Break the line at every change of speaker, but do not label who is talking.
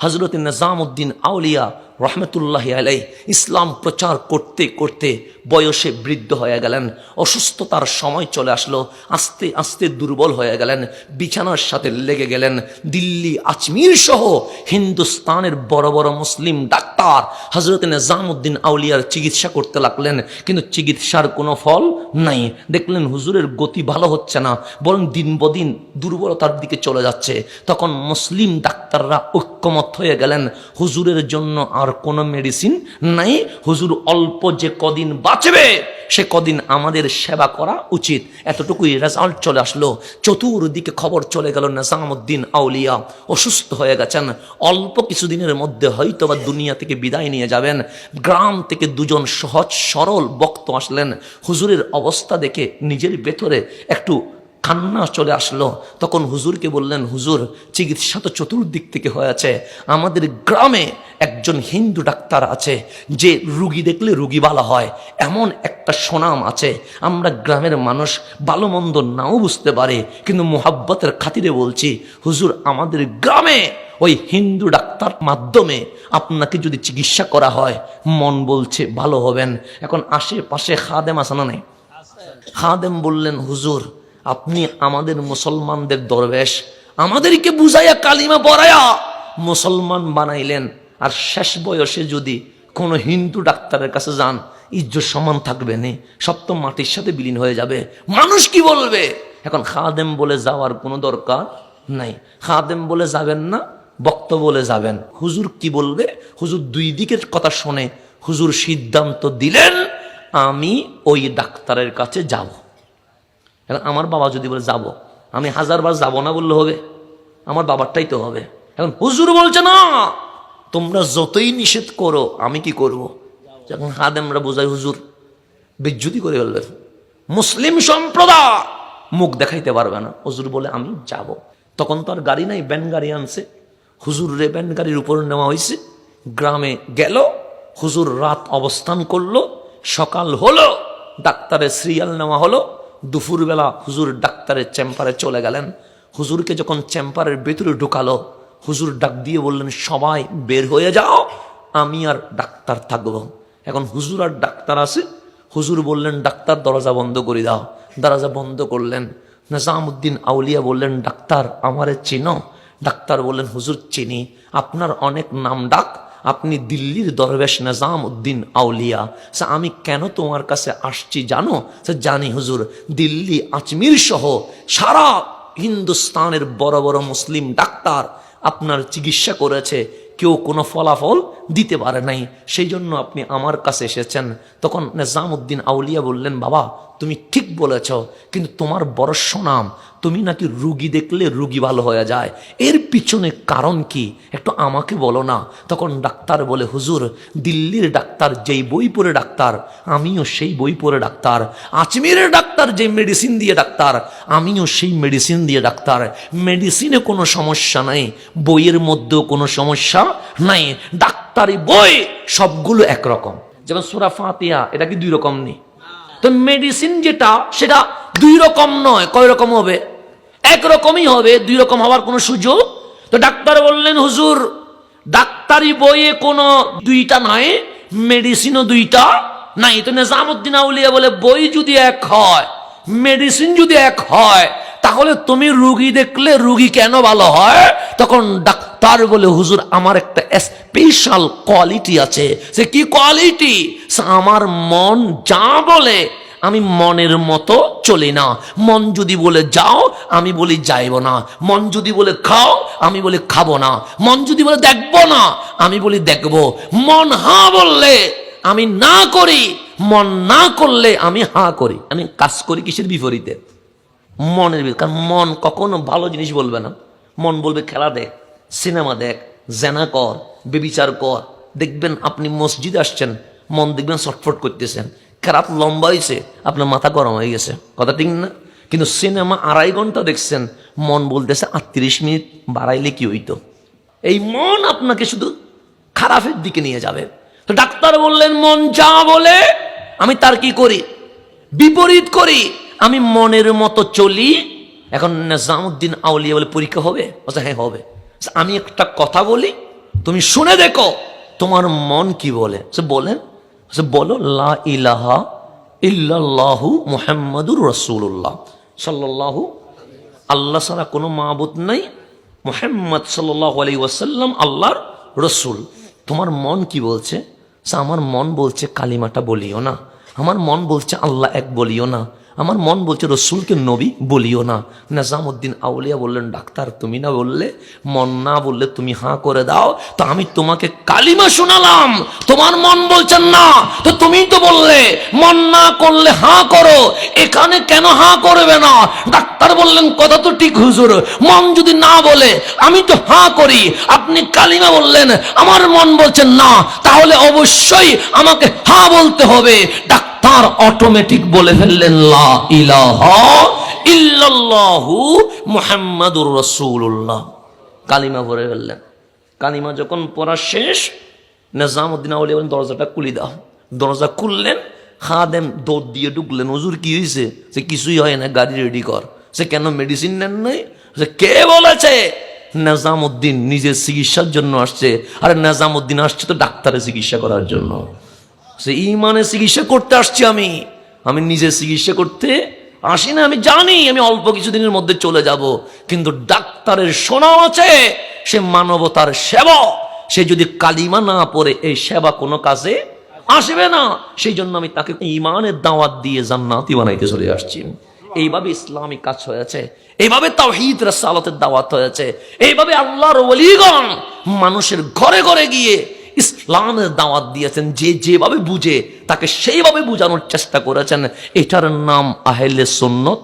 হজরত নিজামুদ্দিন আউলিয়া রহমতুল্লাহ আলাই ইসলাম প্রচার করতে করতে বয়সে বৃদ্ধ হয়ে গেলেন, অসুস্থতার সময় চলে আসলো, আস্তে আস্তে দুর্বল হয়ে গেলেন, বিছানার সাথে লেগে গেলেন, দিল্লি আজমির সহ হিন্দুস্তানের বড় বড় মুসলিম ডাক্তার হজরত নিজামুদ্দিন আউলিয়ার চিকিৎসা করতে লাগলেন, কিন্তু চিকিৎসার কোনো ফল নাই। দেখলেন হুজুরের গতি ভালো হচ্ছে না, বরং দিন বদিন দুর্বলতার দিকে চলে যাচ্ছে। তখন মুসলিম ডাক্তাররা ঐক্যমত হয়ে গেলেন, হুজুরের জন্য আর কোনো মেডিসিন নাই। হুজুর অল্প যে কদিন বাঁচবে, সে কদিন আমাদের সেবা করা উচিত। এতটুকুই রেজাল্ট চলে আসলো। চতুর্দিকে খবর চলে গেল, নাজামুদ্দিন আউলিয়া অসুস্থ হয়ে গেছেন। অল্প কিছুদিনের মধ্যে হয়তো বা দুনিয়া থেকে বিদায় নিয়ে যাবেন। গ্রাম থেকে দুজন সহজ সরল বক্ত আসলেন। হুজুরের অবস্থা দেখে নিজের ভেতরে একটু কান্না চলে আসলো। তখন হুজুরকে বললেন, হুজুর, চিকিৎসা তো চতুর্দিক থেকে হয়েছে আমাদের গ্রামে একজন হিন্দু ডাক্তার আছে, যে রুগী দেখলে রুগী ভালো হয়। এমন একটা সুনাম আছে। আমরা গ্রামের মানুষ ভালো মন্দ নাও বুঝতে পারে, কিন্তু মোহাব্বতের খাতিরে বলছি, হুজুর, আমাদের গ্রামে ওই হিন্দু ডাক্তার মাধ্যমে আপনাকে যদি চিকিৎসা করা হয়, মন বলছে ভালো হবেন। এখন আশেপাশে খাদেম আসানা নেই? খাদেম বললেন, হুজুর আপনি আমাদের মুসলমানদের দরবেশ। আমাদেরকে বুঝাইয়া কালিমা পড়ায়া মুসলমান বানাইলেন। আর শেষ বয়সে যদি কোনো হিন্দু ডাক্তারের কাছে যান, ইজ্জত সমান থাকবে নে। সব তো মাটির সাথে বিলীন হয়ে যাবে। মানুষ কি বলবে? এখন খাদেম বলে যাওয়ার কোনো দরকার নাই। খাদেম বলে যাবেন না, বক্ত বলে যাবেন। হুজুর কি বলবে? হুজুর দুই দিকের কথা শুনে। হুজুর সিদ্ধান্ত দিলেন, আমি ওই ডাক্তারের কাছে যাব। এখন আমার বাবা যদি বলে, যাব। আমি হাজারবার যাব না বললে হবে। আমার বাবারটাই তো হবে। এখন হুজুর বলছে, না, তোমরা যতই নিষেধ করো, আমি কি করব। যখন হাদেমরা বোঝাই হুজুর বিচ্যুতি করে ফেলবে। মুসলিম সম্প্রদায় মুখ দেখাইতে পারবে না। হুজুর বলে, আমি যাব। তখন তো আর গাড়ি নাই, ব্যান গাড়ি আনছে। হুজুর রে ব্যান গাড়ির উপর নেওয়া হয়েছে গ্রামে গেল। হুজুর রাত অবস্থান করল। সকাল হলো। ডাক্তারের সিরিয়াল নেওয়া হলো। দুপুরবেলা হুজুর ডাক্তারের চেম্বারে চলে গেলেন। হুজুরকে যখন চেম্বারের ভেতরে ঢুকালো, হুজুর ডাক দিয়ে বললেন, সবাই বের হয়ে যাও, আমি আর ডাক্তার থাকব। এখন হুজুর আর ডাক্তার আছে। হুজুর বললেন, ডাক্তার, দরজা বন্ধ করে দাও। দরজা বন্ধ করলেন। নিজামুদ্দিন আউলিয়া বললেন, ডাক্তার, আমারে চিনো। ডাক্তার বললেন, হুজুর, চিনি। আপনার অনেক নাম ডাক আপনি দিল্লির দরবেশ নিজাম উদ্দিন আউলিয়া। সে আমি কেন তোমার কাছে আসছি জানো? সে জানি হুজুর, দিল্লি, আজমির সহ সারা হিন্দুস্তানের বড় বড় মুসলিম ডাক্তার আপনার চিকিৎসা করেছে, কেউ কোনো ফলাফল দিতে পারে নাই। সেই জন্য আপনি আমার কাছে এসেছেন। তখন নিজামুদ্দিন আউলিয়া বললেন, বাবা, তুমি ঠিক বলেছ, কিন্তু তোমার বড় সুনাম, তুমি নাকি রুগী দেখলে রুগী ভালো হয়ে যায়। এর পিছনে কারণ কি? একটু আমাকে বলো না। তখন ডাক্তার বলে, হুজুর, দিল্লির ডাক্তার, যেই বই পড়ে ডাক্তার, আমিও সেই বই পড়ে ডাক্তার। আজমিরের ডাক্তার যে মেডিসিন দিয়ে ডাক্তার, আমিও সেই মেডিসিন দিয়ে ডাক্তার। মেডিসিনে কোনো সমস্যা নাই, বইয়ের মধ্যেও কোনো সমস্যা নাই। ডাক্তারি বই সবগুলো একরকম। যেমন সোরা ফাতিয়া এটা কি দুই রকম নেই তো মেডিসিন যেটা, সেটা দুই রকম নয়। কয় রকম হবে? একরকমই হবে, দুই রকম হওয়ার কোনো সুযোগ তো ডাক্তার বললেন, হুজুর, ডাক্তারি বইয়ে কোনো দুইটা নাই, মেডিসিনও দুইটা নাই। তো নিজামুদ্দিন আউলিয়া বলে, বই যদি এক হয়, মেডিসিন যদি এক হয়, তাহলে তুমি রুগী দেখলে রুগী কেন ভালো হয়? তখন ডাক্তার বলে, হুজুর, আমার একটা স্পেশাল কোয়ালিটি আছে। সে কি কোয়ালিটি আমার মন যা বলে আমি মনের মতো চলি না। মন যদি বলে যাও, আমি বলি যাইব না। মন যদি বলে খাও, আমি বলি খাব না। মন যদি বলে দেখব না, আমি বলি দেখব। মন হা বললে আমি না করি, মন না করলে আমি হা করি। আমি কাজ করি কিসের বিপরীতে? মনের কারণ মন কখনো ভালো জিনিস বলবে না। মন বলবে, খেলা দেখ, সিনেমা দেখ, জেনা কর, বেবিচার কর। দেখবেন আপনি মসজিদ আসছেন, মন দেখবেন ছটফট করতেছেন। খারাপ লম্বা হয়েছে আপনার মাথা গরম হয়ে গেছে। কথা ঠিক না? কিন্তু সিনেমা আড়াই ঘণ্টা দেখছেন, মন বলতেছে আটত্রিশ মিনিট, বাড়াইলে কি হইতো? এই মন আপনাকে শুধু খারাপের দিকে নিয়ে যাবে। তো ডাক্তার বললেন, মন যা বলে, আমি তার কি করি? বিপরীত করি, আমি মনের মতো চলি। এখন নিজামুদ্দিন আউলিয়া বলে পরীক্ষা হবে? আচ্ছা হ্যাঁ হবে। আমি একটা কথা বলি, তুমি শুনে দেখো, তোমার মন কি বলে? সে বলেন। সে বলো, লা ইলাহা ইল্লাল্লাহু মুহাম্মাদুর রসুল্লাহ সাল্লাল্লাহু, আল্লাহ ছাড়া কোনো মাহবুদ নাই, মোহাম্মদ সাল্লাহ আলাই ওয়াসাল্লাম আল্লাহর রসুল। তোমার মন কি বলছে? সে আমার মন বলছে, কালিমাটা বলিও না। আমার মন বলছে, আল্লাহ এক বলিও না। আমার মন বলছে, রসুলকে নবী বলিও না। নাজামুদ্দিন আউলিয়া বললেন, ডাক্তার, তুমি না বললে, মন না বললে তুমি হাঁ করে দাও। তো আমি তোমাকে কালিমা শোনালাম। তোমার মন বলছেন না। তো তুমি তো বললে, মন না করলে হাঁ করো। এখানে কেন হাঁ করবে না? ডাক্তার বললেন, কথা তো ঠিক, হুজুর। মন যদি না বলে, আমি তো হাঁ করি। আপনি কালিমা বললেন, আমার মন বলছেন না। তাহলে অবশ্যই আমাকে হাঁ বলতে হবে। ডাক্তার অটোমেটিক বলে ফেললেন মুহাম্মাদুর কালিমা পড়ে ফেললেন। কালিমা যখন পড়া শেষ, নিজামুদ্দিন আউলিয়া বলেন, দরজাটা খুলি দাও। দরজা খুললেন, খাদেম দৌড় দিয়ে ঢুকলেন, হুজুর, কি হয়েছে সে কিছুই হয় না, গাড়ি রেডি কর। সে কেন মেডিসিন নেন নাই? সে কে বলেছে? নিজামুদ্দিন নিজের চিকিৎসার জন্য আসছে। আর, নিজামুদ্দিন আসছে তো ডাক্তারের চিকিৎসা করার জন্য। সে ইমানে চিকিৎসা করতে আসছি আমি আমি নিজে চিকিৎসা করতে আসি না, আমি জানি, আমি অল্প কিছুদিনের মধ্যে চলে যাব। কিন্তু ডাক্তারের শোনা আছে, সে মানবতার সেবা। সে যদি কালিমা না পড়ে, এই সেবা কোনো কাজে আসবে না। সেই জন্য আমি তাকে ইমানের দাওয়াত দিয়ে জান্নাতি বানাইতে চলে আসছি। এইভাবে ইসলামিক কাজ হয়েছে, এইভাবে তাও তাওহীদ রাসালাতের দাওয়াত হয়েছে, এইভাবে আল্লাহর ওলিগণ মানুষের ঘরে ঘরে গিয়ে ইসলামের দাওয়াত দিয়েছেন, যে যেভাবে বুঝে, তাকে সেইভাবে বুঝানোর চেষ্টা করেছেন। এটার নাম আহেলে সুন্নত।